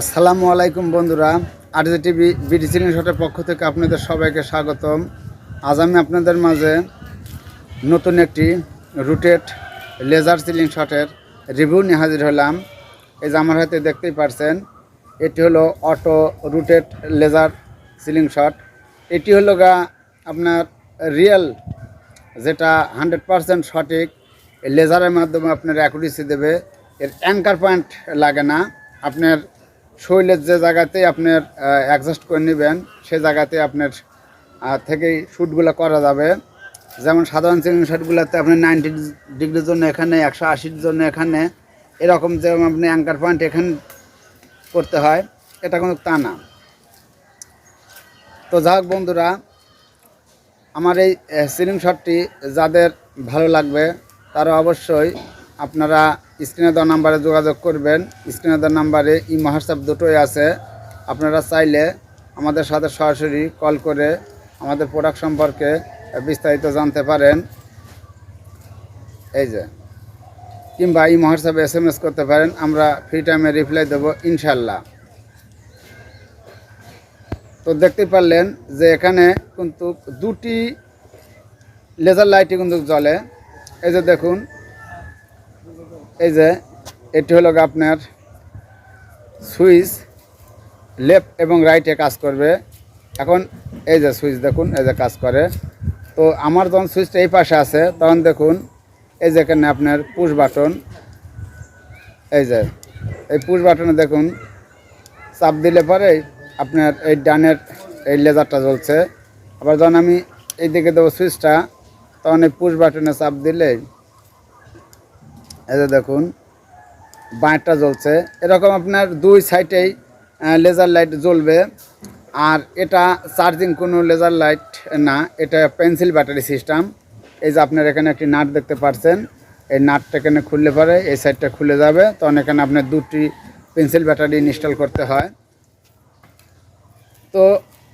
আসসালামু আলাইকুম বন্ধুরা, আরজি টিভি, বিডি শটের পক্ষ থেকে আপনাদের সবাইকে স্বাগতম। আজ আমি আপনাদের মাঝে নতুন একটি রুটেড লেজার সিলিং শটের রিভিউ নিয়ে হাজির হলাম। এই যে আমার হাতে দেখতেই পারছেন, এটি হলো auto rooted laser slingshot. এটি হলো গা আপনার রিয়েল, যেটা হান্ড্রেড পারসেন্ট সঠিক লেজারের মাধ্যমে আপনার অ্যাকুরেসি দেবে। এর অ্যাঙ্কার পয়েন্ট লাগে না, আপনার শরীরের যে জায়গাতেই আপনার অ্যাডজাস্ট করে নেবেন, সে জায়গাতে আপনার থেকেই শ্যুটগুলো করা যাবে। যেমন সাধারণ সিলিং শটগুলোতে আপনি নাইনটি ডিগ্রির জন্য এখানে, একশো আশির জন্য এখানে, এরকম যে আপনি অ্যাঙ্কার পয়েন্ট এখানে করতে হয়, এটা কোনো তা না। তো যাক বন্ধুরা, আমার এই সিলিং শটটি যাদের ভালো লাগবে, তারা অবশ্যই আপনারা স্ক্রিনে দেওয়া নাম্বারে যোগাযোগ করবেন। স্ক্রিনে দেওয়া নাম্বারে ই হোয়াটসঅ্যাপ দুটোই আছে। আপনারা চাইলে আমাদের সাথে সরাসরি কল করে আমাদের প্রোডাক্ট সম্পর্কে বিস্তারিত জানতে পারেন। এই যে, কিংবা ই হোয়াটসঅ্যাপে এস এম এস করতে পারেন। আমরা ফ্রি টাইমে রিপ্লাই দেবো ইনশাল্লাহ তো দেখতে পারলেন যে এখানে কিন্তু দুটি লেজার লাইটই কিন্তু জ্বলে। এই যে দেখুন এই যে, এটি হলো আপনার সুইচ লেফট এবং রাইটে কাজ করবে। এখন এই যে সুইচ দেখুন, এই যে কাজ করে। তো আমার যখন সুইচটা এই পাশে আছে, তখন দেখুন, এই যে এখানে আপনার পুশ বাটন এই যে, এই পুশ বাটনে দেখুন, চাপ দিলে পরে আপনার এই ডানের এই লেজারটা জ্বলছে। আবার যখন আমি এই দিকে দেবো সুইচটা, তখন এই পুশ বাটনে চাপ দিলে যে দেখুন বাঁটটা জ্বলছে। এরকম আপনার দুই সাইডেই লেজার লাইট জ্বলবে। আর এটা চার্জিং কোনো লেজার লাইট না, এটা পেন্সিল ব্যাটারি সিস্টেম এই যে আপনার এখানে একটি নাট দেখতে পাচ্ছেন এই নাটটা এখানে খুললে পরে এই সাইডটা খুলে যাবে। তখন এখানে আপনার দুটি পেন্সিল ব্যাটারি ইনস্টল করতে হয়। তো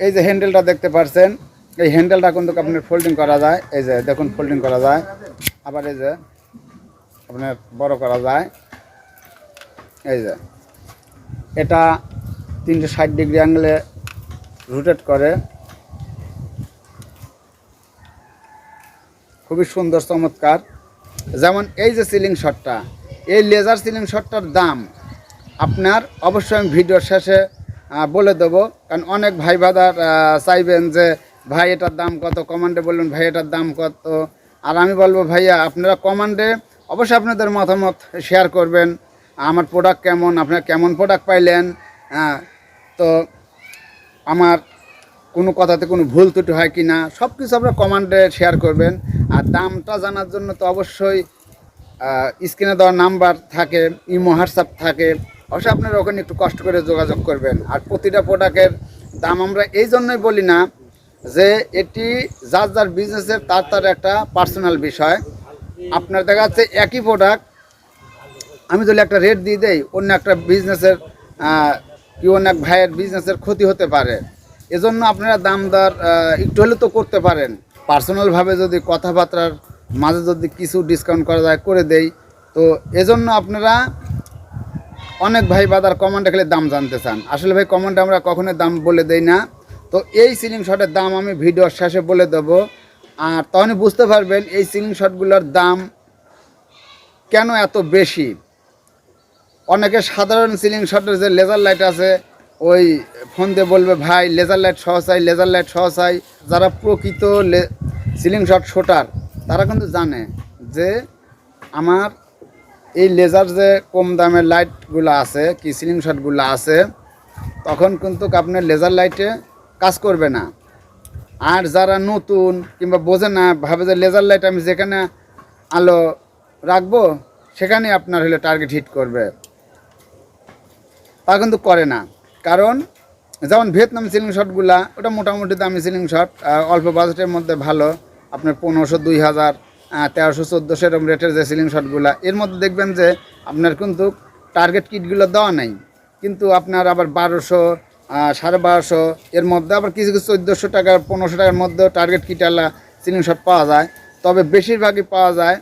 এই যে হ্যান্ডেলটা দেখতে পাচ্ছেন এই হ্যান্ডেলটা কিন্তু আপনার ফোল্ডিং করা যায়। এই যে দেখুন ফোল্ডিং করা যায়। আবার এই যে আপনার বড় করা যায়। এই যে, এটা তিনশো ষাট ডিগ্রি অ্যাঙ্গেলে রোটেট করে। খুবই সুন্দর, চমৎকার। যেমন এই যে সিলিং শটটা এই লেজার সিলিং শটটার দাম আপনার অবশ্যই আমি ভিডিওর শেষে বলে দেবো। কারণ অনেক ভাই ভাদার চাইবেন যে, ভাই, এটার দাম কত? কমান্ডে বলবেন ভাই, এটার দাম কত? আর আমি বলব, ভাইয়া, আপনারা কমান্ডে অবশ্যই আপনাদের মতামত শেয়ার করবেন। আমার প্রোডাক্ট কেমন? আপনারা কেমন প্রোডাক্ট পাইলেন? তো আমার কোনো কথাতে কোনো ভুল ত্রুটি হয় কি না সব কিছু আপনার কমান্ডে শেয়ার করবেন। আর দামটা জানার জন্য তো অবশ্যই স্ক্রিনে দেওয়া নাম্বার থাকে, ইমো, হোয়াটসঅ্যাপ থাকে। অবশ্যই আপনারা ওখানে একটু কষ্ট করে যোগাযোগ করবেন। আর প্রতিটা প্রোডাক্টের দাম আমরা এই জন্যই বলি না যে এটি যার যার বিজনেসের তার তার একটা পার্সোনাল বিষয়। আপনার দেখা যাচ্ছে একই প্রোডাক্ট আমি যদি একটা রেট দিয়ে দেই, অন্য একটা বিজনেসের কি অন্য এক ভাইয়ের বিজনেসের ক্ষতি হতে পারে। এজন্য আপনারা দাম দর একটু হলে তো করতে পারেন। পার্সোনালভাবে যদি কথাবার্তার মাঝে যদি কিছু ডিসকাউন্ট করা যায়, করে দেই। তো এজন্য আপনারা অনেক ভাই বাদার কমেন্টে খেলে দাম জানতে চান। আসলে ভাই কমেন্টে আমরা কখনোই দাম বলে দেই না। তো এই সিলিং শটের দাম আমি ভিডিওর শেষে বলে দেবো। আর তখন বুঝতে পারবেন এই সিলিং শটগুলোর দাম কেন এত বেশি? অনেকে সাধারণ সিলিং শটের যে লেজার লাইট আছে, ওই ফোন দিয়ে বলবে, ভাই লেজার লাইট সহ চাই লেজার লাইট সহ চাই যারা প্রকৃত সিলিং শট শোটার তারা কিন্তু জানে যে আমার এই লেজার যে কম দামের লাইটগুলো আছে, কি সিলিং শটগুলো আছে, তখন কিন্তু আপনার লেজার লাইটে কাজ করবে না। আর যারা নতুন কিংবা বোঝে না, ভাবে যে লেজার লাইট আমি যেখানে আলো রাখব, সেখানে আপনার হলে টার্গেট হিট করবে। তা কিন্তু করে না। কারণ যেমন ভিয়েতনাম সিলিং শটগুলা ওটা মোটামুটি দামি সিলিং শট অল্প বাজেটের মধ্যে ভালো। আপনার পনেরোশো, দুই হাজার তেরোশো, চোদ্দোশো এরকম রেটের যে সিলিং শটগুলা এর মধ্যে দেখবেন যে আপনার কিন্তু টার্গেট কিটগুলো দেওয়া নেই। কিন্তু আপনার আবার বারোশো সাড়ে বারোশো। এর মধ্যে আবার কিছু কিছু চোদ্দোশো টাকার, পনেরোশো টাকার মধ্যেও টার্গেট কিটালা সিলিং শট পাওয়া যায়। তবে বেশিরভাগই পাওয়া যায়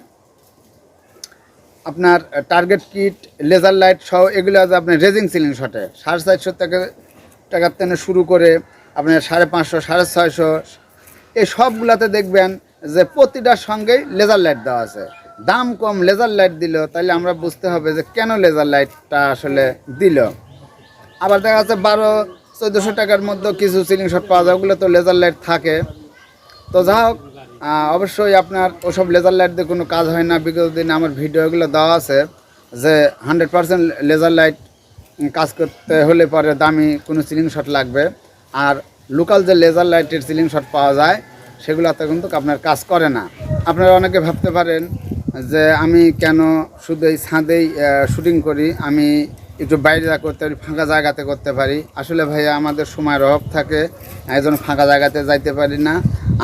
আপনার টার্গেট কিট লেজার লাইট সহ এগুলো আছে আপনার রেজিং সিলিং শটে সাড়ে চারশো টাকা টাকার থেকে শুরু করে আপনার সাড়ে পাঁচশো, সাড়ে ছয়শো। এই সবগুলাতে দেখবেন যে প্রতিটার সঙ্গেই লেজার লাইট দেওয়া আছে। দাম কম লেজার লাইট দিল তাহলে আমরা বুঝতে হবে যে কেন লেজার লাইটটা আসলে দিল। আবার দেখা যাচ্ছে বারো চোদ্দোশো টাকার মধ্যে কিছু সিলিং শট পাওয়া যায়, ওগুলো তো লেজার লাইট থাকে। তো যা হোক অবশ্যই আপনার ওসব লেজার লাইট দিয়ে কোনো কাজ হয় না। বিগত দিনে আমার ভিডিওগুলো দেওয়া আছে যে হান্ড্রেড পার্সেন্ট লেজার লাইট কাজ করতে হলে পরে দামি কোনো সিলিং শট লাগবে। আর লোকাল যে লেজার লাইটের সিলিং শট পাওয়া যায় সেগুলোতে কিন্তু আপনার কাজ করে না। আপনারা অনেকে ভাবতে পারেন যে আমি কেন শুধু এই ছাদেই শুটিং করি? আমি একটু বাইরে করতে পারি, ফাঁকা জায়গাতে করতে পারি। আসলে ভাইয়া, আমাদের সময়ের অভাব থাকে, একজন ফাঁকা জায়গাতে যাইতে পারি না।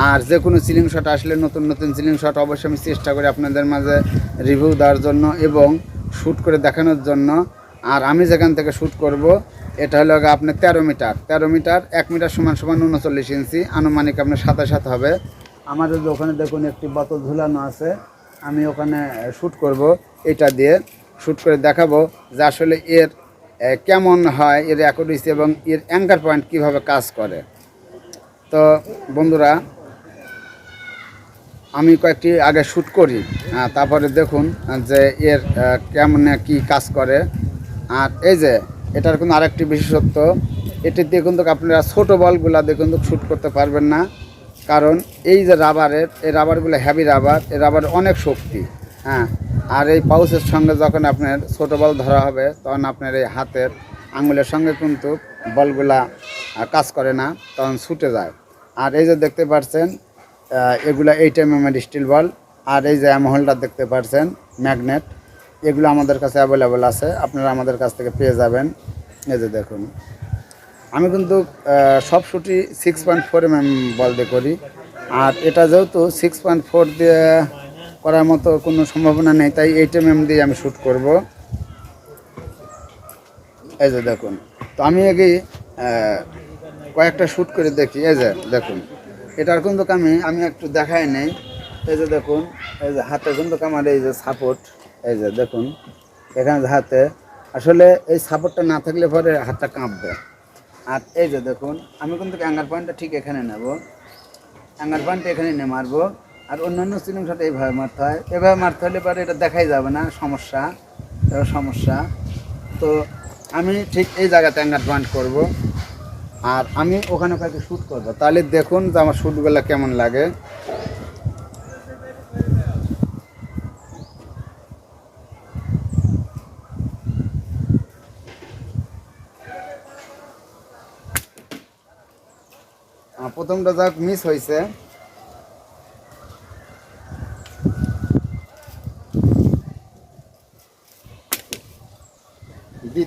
আর যে কোনো সিলিং শট আসলে নতুন নতুন সিলিং শট অবশ্যই আমি চেষ্টা করি আপনাদের মাঝে রিভিউ দেওয়ার জন্য এবং শ্যুট করে দেখানোর জন্য। আর আমি যেখান থেকে শ্যুট করব, এটা হলো আপনার তেরো মিটার। তেরো মিটার, এক মিটার সমান সমান উনচল্লিশ ইঞ্চি। আনুমানিক আপনার সাথে সাথে হবে। আমাদের ওখানে দেখুন একটি বোতল ঝুলানো আছে। আমি ওখানে শ্যুট করব, এটা দিয়ে। শ্যুট করে দেখাবো যে আসলে এর কেমন হয়, এর অ্যাকুরেসি এবং এর অ্যাঙ্কার পয়েন্ট কীভাবে কাজ করে। তো বন্ধুরা, আমি কয়েকটি আগে শ্যুট করি তারপরে দেখুন যে এর কেমন কি কাজ করে। আর এই যে, এটার কিন্তু আরেকটি বিশেষত্ব, এটি দিয়ে কিন্তু আপনারা ছোটো বলগুলা দিয়ে কিন্তু শ্যুট করতে পারবেন না। কারণ এই যে রাবারের এই রাবারগুলো হ্যাভি রাবার এই রাবার অনেক শক্তি হ্যাঁ। আর এই পাউচের সঙ্গে যখন আপনার ছোটো বল ধরা হবে, তখন আপনার এই হাতের আঙুলের সঙ্গে কিন্তু বলগুলা কাজ করে না, তখন ছুটে যায়। আর এই যে দেখতে পাচ্ছেন এগুলা এইট এম এর স্টিল বল আর এই যে অ্যামহোলটা দেখতে পাচ্ছেন ম্যাগনেট এগুলো আমাদের কাছে অ্যাভেলেবল আছে, আপনারা আমাদের কাছ থেকে পেয়ে যাবেন। এই যে দেখুন, আমি কিন্তু সব শুটি six point four M M ball দিয়ে করি, আর এটা যেহেতু সিক্স পয়েন্ট ফোর দিয়ে করার মতো কোনো সম্ভাবনা নেই, তাই এইট এম দিয়ে আমি শ্যুট করব। এই যে দেখুন, তো আমি আগে কয়েকটা শ্যুট করে দেখি, এই যে দেখুন, এটার কিন্তু আমি আমি একটু দেখাই নেই। এই যে দেখুন, এই যে হাতে কিন্তু আমার, এই যে সাপোর্ট এই যে দেখুন, এখানে হাতে, আসলে এই সাপোর্টটা না থাকলে পরে হাতটা কাঁপবে। আর এই যে দেখুন, আমি কিন্তু অ্যাঙ্গার পয়েন্টটা ঠিক এখানে নেব। অ্যাঙ্গার পয়েন্টটা এখানে নিয়ে মারবো। আর অন্যান্য সিলিং শট এইভাবে মারতে হয়। এভাবে মারতে হলে পরে এটা দেখাই যাবে না, সমস্যা, এটা সমস্যা। তো আমি ঠিক এই জায়গাতে অ্যাঙ্গার পয়েন্ট করব। আর আমি ওখানে কয়েকটা শ্যুট করব। তাহলে দেখুন যে আমার শ্যুটগুলো কেমন লাগে। প্রথমটা যাক মিস হয়েছে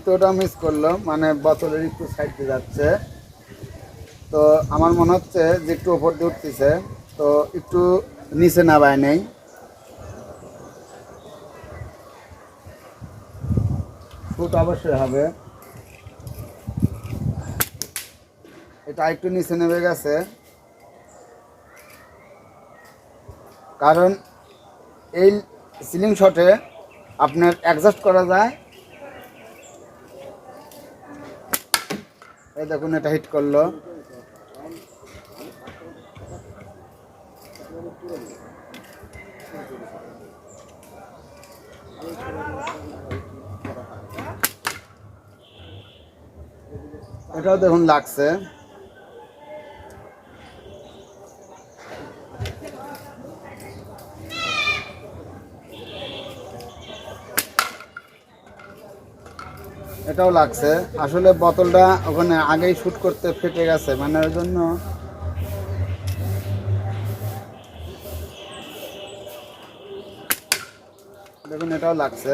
দ্বিতীয়টা মিস করল মানে বছরের একটু সাইডে যাচ্ছে। তো আমার মনে হচ্ছে যে একটু ওপর দিয়ে উঠতেছে। তো একটু নিচে নামায় নেই। ফুট অবশ্যই হবে। এটা একটু নিচে নেমে গেছে। কারণ এই সিলিং শটে আপনার অ্যাডজাস্ট করা যায়। এই দেখুন এটা হিট করল। এটাও দেখুন লাগছে। এটাও লাগছে। আসলে বোতলটা ওখানে আগেই শুট করতে ফেটে গেছে মানে ওই জন্য দেখুন, এটাও লাগছে।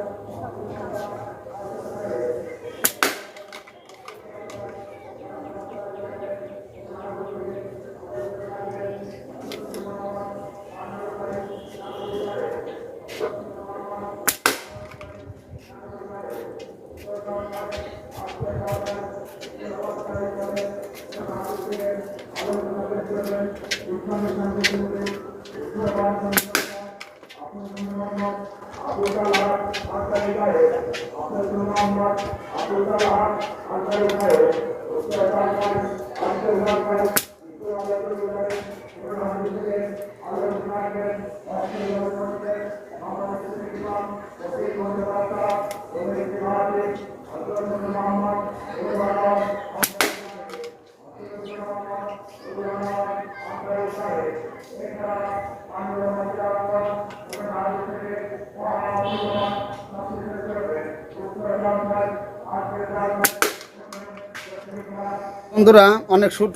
Спасибо. বন্ধুরা, অনেক শ্যুট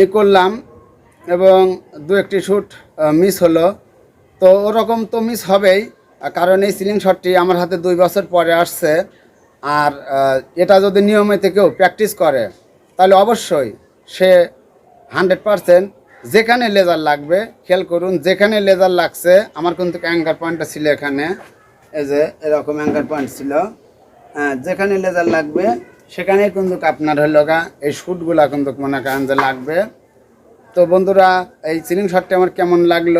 এই করলাম এবং দু একটি শ্যুট মিস হলো। তো ওরকম তো মিস হবেই কারণ এই সিলিং শটটি আমার হাতে দুই বছর পরে আসছে। আর এটা যদি নিয়মিত কেউ প্র্যাকটিস করে, তাহলে অবশ্যই সে হান্ড্রেড পারসেন্ট যেখানে লেজার লাগবে, খেয়াল করুন, যেখানে লেজার লাগছে, আমার কিন্তু অ্যাঙ্কার পয়েন্টটা ছিল এখানে। এই যে, এরকম অ্যাঙ্কার পয়েন্ট ছিল। হ্যাঁ যেখানে লেজার লাগবে সেখানেই কিন্তু আপনার হলো গা, এই শ্যুটগুলা কিন্তু মনে করেন যে লাগবে। তো বন্ধুরা, এই সিলিং শটটা আমার কেমন লাগল?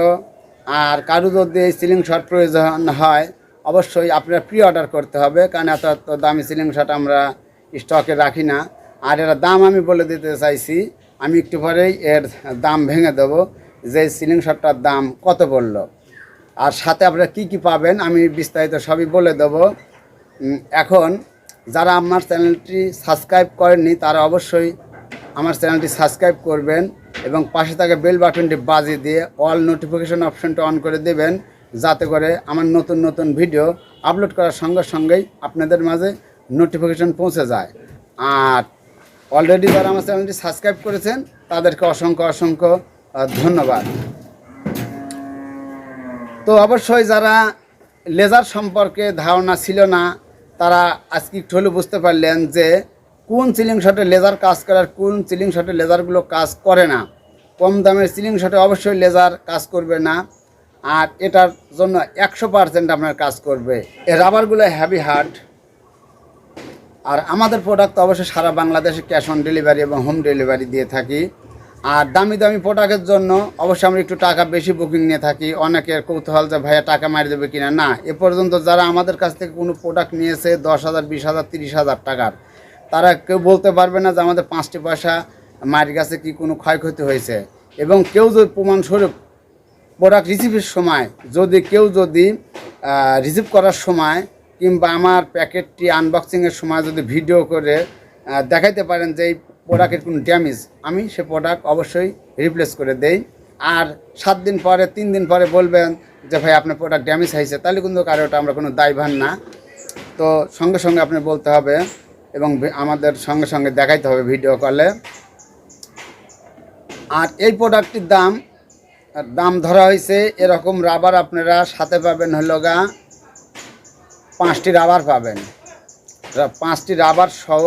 আর কারও যদি এই সিলিং শট প্রয়োজন হয়, অবশ্যই আপনার প্রি অর্ডার করতে হবে, কারণ এত এত দামি সিলিং শট আমরা স্টকে রাখি না। আর এর দাম আমি বলে দিতে চাইছি, আমি একটু পরেই এর দাম ভেঙে দেবো, যে সিলিং শটটার দাম কত পড়ল। আর সাথে আপনারা কি কি পাবেন, আমি বিস্তারিত সবই বলে দেবো। এখন যারা আমার চ্যানেলটি সাবস্ক্রাইব করেননি, তারা অবশ্যই আমার চ্যানেলটি সাবস্ক্রাইব করবেন এবং পাশে থাকা বেল বাটনটি বাজিয়ে দিয়ে অল নোটিফিকেশন অপশনটা অন করে দেবেন, যাতে করে আমার নতুন নতুন ভিডিও আপলোড করার সঙ্গে সঙ্গেই আপনাদের মাঝে নোটিফিকেশন পৌঁছে যায়। আর অলরেডি যারা আমার চ্যানেলটি সাবস্ক্রাইব করেছেন, তাদেরকে অসংখ্য অসংখ্য ধন্যবাদ। তো অবশ্যই যারা লেজার সম্পর্কে ধারণা ছিল না তারা আজকে একটু হলেও বুঝতে পারলেন যে কোন সিলিং শটে লেজার কাজ করে আর কোন সিলিং শটে লেজারগুলো কাজ করে না। কম দামের সিলিং শটে অবশ্যই লেজার কাজ করবে না, আর এটার জন্য একশো পার্সেন্ট আপনার কাজ করবে। এই রাবারগুলো হ্যাভি হার্ড আর আমাদের প্রোডাক্ট অবশ্যই সারা বাংলাদেশে ক্যাশ অন ডেলিভারি এবং হোম ডেলিভারি দিয়ে থাকি। আর দামি দামি প্রোডাক্টের জন্য অবশ্যই আমরা একটু টাকা বেশি বুকিং নিয়ে থাকি। অনেকের কৌতূহল যে, ভাইয়া, টাকা মারি দেবে কিনা? না, এ পর্যন্ত যারা আমাদের কাছ থেকে কোনো প্রোডাক্ট নিয়েছে, দশ হাজার, বিশ হাজার, তিরিশ হাজার টাকার, তারা কেউ বলতে পারবে না যে, আমাদের পাঁচটি পয়সা মায়ের কাছে কি কোনো ক্ষয়ক্ষতি হয়েছে? এবং কেউ যদি প্রমাণস্বরূপ প্রোডাক্ট রিসিভের সময়, যদি কেউ যদি রিসিভ করার সময় কিংবা আমার প্যাকেটটি আনবক্সিংয়ের সময় যদি ভিডিও করে দেখাইতে পারেন যে এই প্রোডাক্টের কোনো ড্যামেজ আমি সে প্রোডাক্ট অবশ্যই রিপ্লেস করে দেই। আর সাত দিন পরে, তিন দিন পরে বলবেন যে, ভাই, আপনার প্রোডাক্ট ড্যামেজ হয়েছে। তাহলে কিন্তু কারও ওটা আমরা কোনো দায়ভার না। তো সঙ্গে সঙ্গে আপনি বলতে হবে এবং আমাদের সঙ্গে সঙ্গে দেখাইতে হবে ভিডিও কলে আর এই প্রোডাক্টটির দাম দাম ধরা হয়েছে এরকম রাবার আপনারা সাথে পাবেন হলো গা পাঁচটি রাবার পাবেন। পাঁচটি রাবার সহ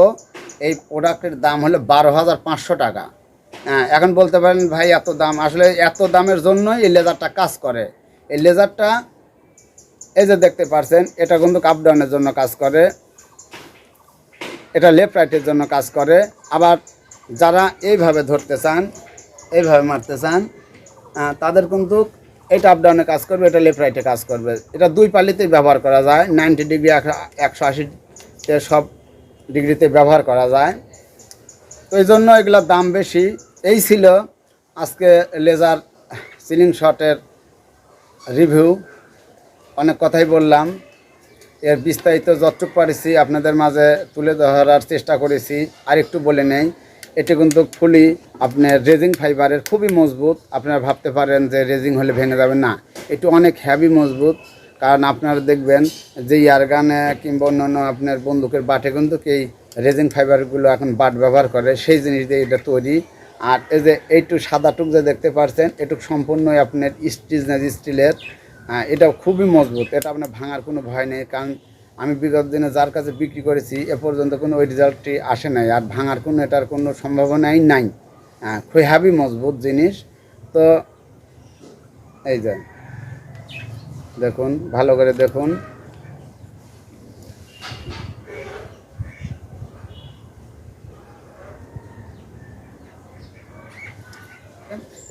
এই প্রোডাক্টের দাম হলো বারো হাজার পাঁচশো টাকা। হ্যাঁ এখন বলতে পারেন, ভাই, এত দাম, আসলে এত দামের জন্যই এই লেজারটা কাজ করে। এই লেজারটা এই যে দেখতে পারছেন, এটা কিন্তু আপ ডাউনের জন্য কাজ করে। এটা লেফট রাইটের জন্য কাজ করে। আবার যারা এইভাবে ধরতে চান, এইভাবে মারতে চান তাদের কিন্তু এটা আপ ডাউনে কাজ করবে, এটা লেফট রাইটে কাজ করবে। এটা দুই পালিতেই ব্যবহার করা যায় নাইনটি ডিগ্রি একশো আশিতে সব ডিগ্রিতে ব্যবহার করা যায়। তো এই জন্য এগুলোর দাম বেশি। এই ছিল আজকে লেজার সিলিং শটের রিভিউ। অনেক কথাই বললাম। এর বিস্তারিত যতটুকু পারেছি আপনাদের মাঝে তুলে ধরার চেষ্টা করেছি। আর একটু বলে নেই, এটি কিন্তু ফুলি আপনার রেজিং ফাইবারের খুবই মজবুত। আপনারা ভাবতে পারেন যে রেজিং হলে ভেঙে যাবে না। এটি অনেক হ্যাভি মজবুত। কারণ আপনারা দেখবেন যে ইয়ারগানে কিংবা অন্যান্য আপনার বন্দুকের বাটে কিন্তু এই রেজিং ফাইবারগুলো এখন বাট ব্যবহার করে, সেই জিনিস দিয়ে এটা তৈরি। আর এই যে এইটু সাদাটুক যে দেখতে পাচ্ছেন এটুক সম্পূর্ণই আপনার স্টিজনেস স্টিলের এটা খুবই মজবুত, এটা আপনার ভাঙার কোনো ভয় নেই। কারণ আমি বিগত দিনে যার কাছে বিক্রি করেছি, এ পর্যন্ত কোনো ওই রেজাল্টটি আসে নাই, আর ভাঙার কোনো এটার কোনো সম্ভাবনাই নাই। হ্যাঁ খুবই মজবুত জিনিস। তো এই যে দেখুন, ভালো করে দেখুন।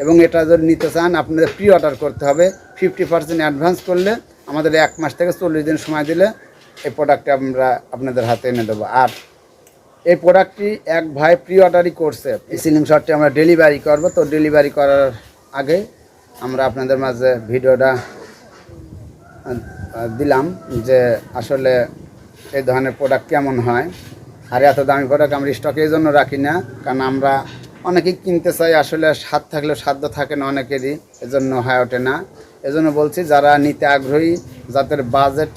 এবং এটা যদি নিতে চান, আপনাদের প্রি অর্ডার করতে হবে। ফিফটি পার্সেন্ট অ্যাডভান্স করলে আমাদের এক মাস থেকে চল্লিশ দিন সময় দিলে এই প্রোডাক্টটি আমরা আপনাদের হাতে এনে দেবো। আর এই প্রোডাক্টটি এক ভাই প্রি অর্ডারই করছে। এই সিলিং শটটি আমরা ডেলিভারি করব। তো ডেলিভারি করার আগে আমরা আপনাদের মাঝে ভিডিওটা দিলাম যে আসলে এই ধরনের প্রোডাক্ট কেমন হয়। আর এত দামি প্রোডাক্ট আমরা স্টকে এই জন্য রাখি না, কারণ আমরা অনেকেই কিনতে চাই, আসলে স্বাদ থাকলেও সাধ্য থাকে না অনেকেরই, এজন্য হয়ে ওঠে না। এজন্য বলছি, যারা নিতে আগ্রহী, যাদের বাজেট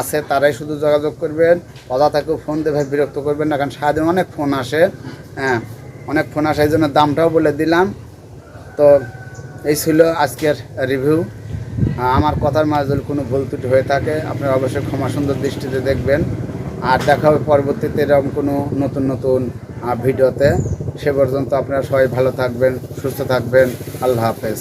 আছে, তারাই শুধু যোগাযোগ করবেন। অযথাকেও ফোন ভাই বিরক্ত করবেন না, কারণ সারাদিন অনেক ফোন আসে। হ্যাঁ অনেক ফোন আসে এই জন্য দামটাও বলে দিলাম। তো এই ছিল আজকের রিভিউ আমার কথার মাঝে কোনো ভুল ত্রুটি হয়ে থাকে, আপনারা অবশ্যই ক্ষমা সুন্দর দৃষ্টিতে দেখবেন। আর দেখা হবে পরবর্তীতে এরকম কোনো নতুন নতুন ভিডিওতে। সে পর্যন্ত আপনারা সবাই ভালো থাকবেন, সুস্থ থাকবেন। আল্লাহ হাফেজ।